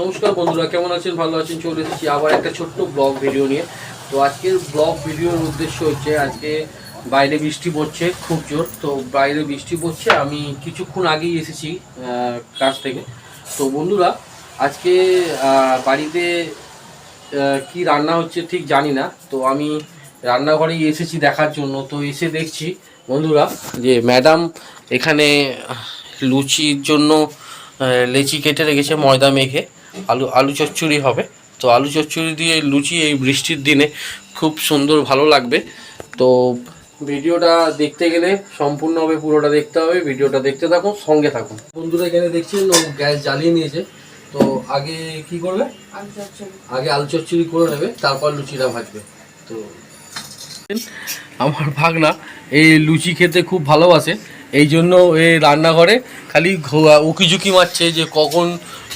নমস্কার বন্ধুরা, কেমন আছেন? ভালো আছেন? চলে এসেছি আবার একটা ছোট্ট ব্লগ ভিডিও নিয়ে। তো আজকের ব্লগ ভিডিওর উদ্দেশ্য হচ্ছে, আজকে বাইরে বৃষ্টি পড়ছে, খুব জোর। তো বাইরে বৃষ্টি পড়ছে, আমি কিছুক্ষণ আগেই এসেছি কাজ থেকে। তো বন্ধুরা, আজকে বাড়িতে কি রান্না হচ্ছে ঠিক জানি না। তো আমি রান্নাঘরেই এসেছি দেখার জন্য। তো এসে দেখছি, বন্ধুরা, যে ম্যাডাম এখানে লুচির জন্য লেচি কেটে রেখেছে, ময়দা মেখে। আলু আলু চচ্চড়ি হবে। তো আলু চচ্চড়ি দিয়ে লুচি এই বৃষ্টির দিনে খুব সুন্দর ভালো লাগবে। তো ভিডিওটা দেখতে গেলে সম্পূর্ণভাবে পুরোটা দেখতে হবে। ভিডিওটা দেখতে থাকুন সঙ্গে থাকুন। বন্ধুরা এখানে দেখছেন ও গ্যাস জ্বালিয়ে নিয়েছে। তো আগে কি করবে? আগে আলু চচ্চড়ি করে নেবে তারপর লুচিটা ভাজবে। তো আমার ভাগনা এই লুচি খেতে খুব ভালোবাসে। এই জন্য এই রান্নাঘরে খালি উকি ঝুঁকি মারছে যে কখন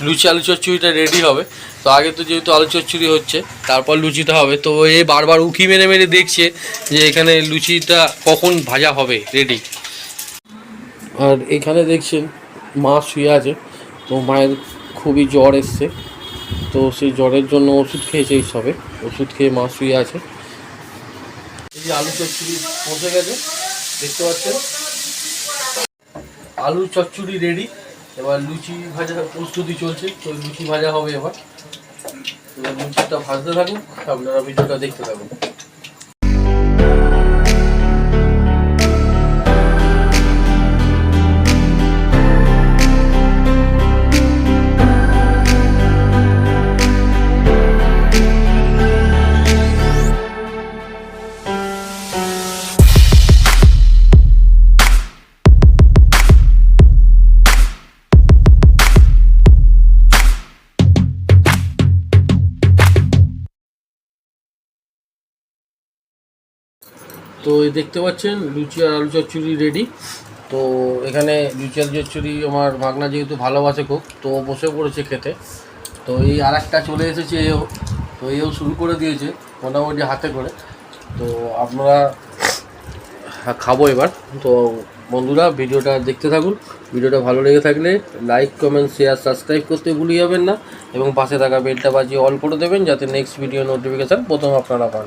লুচি, আলু চচ্চড়িটা রেডি হবে। তো আগে তো যেহেতু আলু চচ্চড়ি হচ্ছে, তারপর লুচিটা হবে। তো এ বারবার উকি মেরে মেরে দেখছে যে এখানে লুচিটা কখন ভাজা হবে রেডি আর এখানে দেখছেন, মা শুয়ে আছে। তো মায়ের খুবই জ্বর এসছে। তো সেই জ্বরের জন্য ওষুধ খেয়েছে এই সবে। ওষুধ খেয়ে মা শুয়ে আছে। এই যে আলু চচ্চড়ি পচে গেছে, দেখতে পাচ্ছেন? আলু চচ্চড়ি রেডি এবার লুচি ভাজা প্রস্তুতি চলছে, তো লুচি ভাজা হবে এবার। এবার লুচিটা ভাজতে থাকুক আপনারা ভিডিওটা দেখতে থাকুন। তো দেখতে পাচ্ছেন, লুচি আর আলু চচ্চড়ি রেডি তো এখানে লুচি আলু চচ্চড়ি আমার ভাগনা যেহেতু ভালোবাসে খুব, তো বসে পড়েছে খেতে। তো এই আর একটা চলে এসেছে, এও তো এও শুরু করে দিয়েছে, মোটামুটি হাতে করে। তো আপনারা খাব এবার। তো বন্ধুরা, ভিডিওটা দেখতে থাকুন। ভিডিওটা ভালো লেগে থাকলে লাইক কমেন্ট শেয়ার সাবস্ক্রাইব করতে ভুলে যাবেন না। এবং পাশে থাকা বেলটা বাজিয়ে অল করে দেবেন, যাতে নেক্সট ভিডিও নোটিফিকেশান প্রথম আপনারা পান।